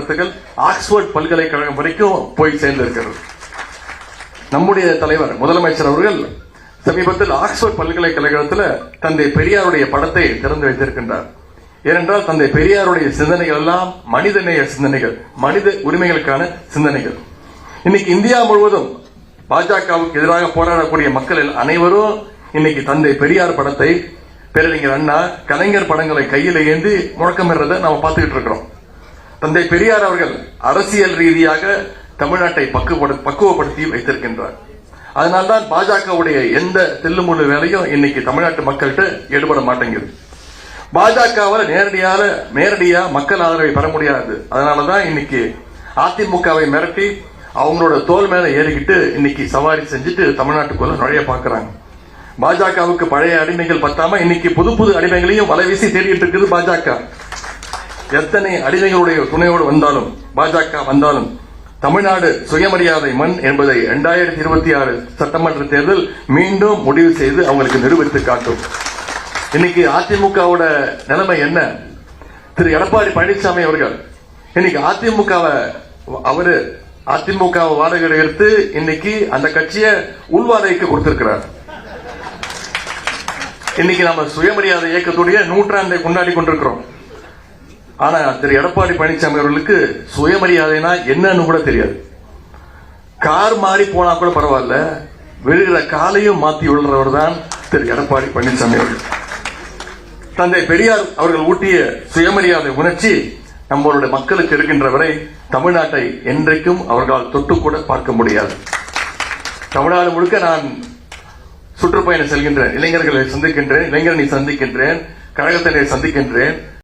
கருத்துக்கள் ஆக்ஸ்போர்ட் பல்கலைக்கழகம் வரைக்கும் போய் சேர்ந்திருக்கிறது. நம்முடைய தலைவர் முதலமைச்சர் அவர்கள் சமீபத்தில் ஆக்ஸ்போர்ட் பல்கலைக்கழகத்தில் தந்தை பெரியாருடைய படத்தை திறந்து வைத்திருக்கின்றார். ஏனென்றால் தந்தை பெரியாருடைய சிந்தனைகள் எல்லாம் மனிதநேய சிந்தனைகள் மனித உரிமைகளுக்கான சிந்தனைகள். இன்னைக்கு இந்தியா முழுவதும் பாஜகவுக்கு எதிராக போராடக்கூடிய மக்கள் அனைவரும் இன்னைக்கு தந்தை பெரியார் படத்தை பேரறிஞர் அண்ணா கலைஞர் படங்களை கையில் ஏந்தி முழக்கமிடுறதை நாம பார்த்துக்கிட்டு இருக்கிறோம். தந்தை பெரியார் அவர்கள் அரசியல் ரீதியாக தமிழ்நாட்டை பக்குவப்படு- பக்குவப்படுத்தி வைத்திருக்கின்றார். அதனால்தான் பாஜகவுடைய எந்த தெல்லுமுழு வேலையும் இன்னைக்கு தமிழ்நாட்டு மக்கள்கிட்ட ஈடுபட மாட்டேங்குது. பாஜகவால் நேரடியாக நேரடியா மக்கள் ஆதரவை பெற முடியாது. அதனாலதான் இன்னைக்கு அதிமுகவை மிரட்டி அவங்களோட தோல் மேல ஏறிக்கிட்டு இன்னைக்கு சவாரி செஞ்சுட்டு தமிழ்நாட்டுக்குள்ள நுழைய பாக்குறாங்க. பாஜகவுக்கு பழைய அடிமைகள் பத்தாம இன்னைக்கு புது புது அடிமைகளையும் வலைவீசி தேடிட்டு இருக்குது பாஜக. எத்தனை அடிமைகளுடைய துணையோடு வந்தாலும் பாஜக வந்தாலும் தமிழ்நாடு சுயமரியாதை மண் என்பதை இரண்டாயிரத்தி இருபத்தி ஆறு சட்டமன்ற தேர்தல் மீண்டும் முடிவு செய்து அவங்களுக்கு நிரூபித்து காட்டும். இன்னைக்கு அதிமுகவோட நிலைமை என்ன? திரு எடப்பாடி பழனிசாமி அவர்கள் இன்னைக்கு அதிமுகவை அவரு அதிமுக வாடகை எடுத்து இன்னைக்கு அந்த கட்சியை உள்வாடகைக்கு கொடுத்திருக்கிறார். இன்னைக்கு நம்ம சுயமரியாதை இயக்கத்துடைய நூற்றாண்டை கொண்டாடி கொண்டிருக்கிறோம். ஆனா திரு எடப்பாடி பழனிசாமி அவர்களுக்கு சுயமரியாதைனா என்னன்னு கூட தெரியாது. கார் மாறி போனா கூட பரவாயில்ல. விழுகிற காலையும் மாத்தி விழுறவர் தான் திரு எடப்பாடி பழனிசாமி அவர்கள். தந்தை பெரியார் அவர்கள் ஊட்டிய சுயமரியாதை உணர்ச்சி நம்மளுடைய மக்களுக்கு இருக்கின்ற வரை தமிழ்நாட்டை என்றைக்கும் அவர்களால் தொட்டு கூட பார்க்க முடியாது. தமிழ்நாடு முழுக்க நான் சுற்றுப்பயணம் செல்கின்றேன். இளைஞர்களை சந்திக்கின்றேன். இளைஞரணி சந்திக்கின்றேன். கழகத்தினரை சந்திக்கின்றேன்.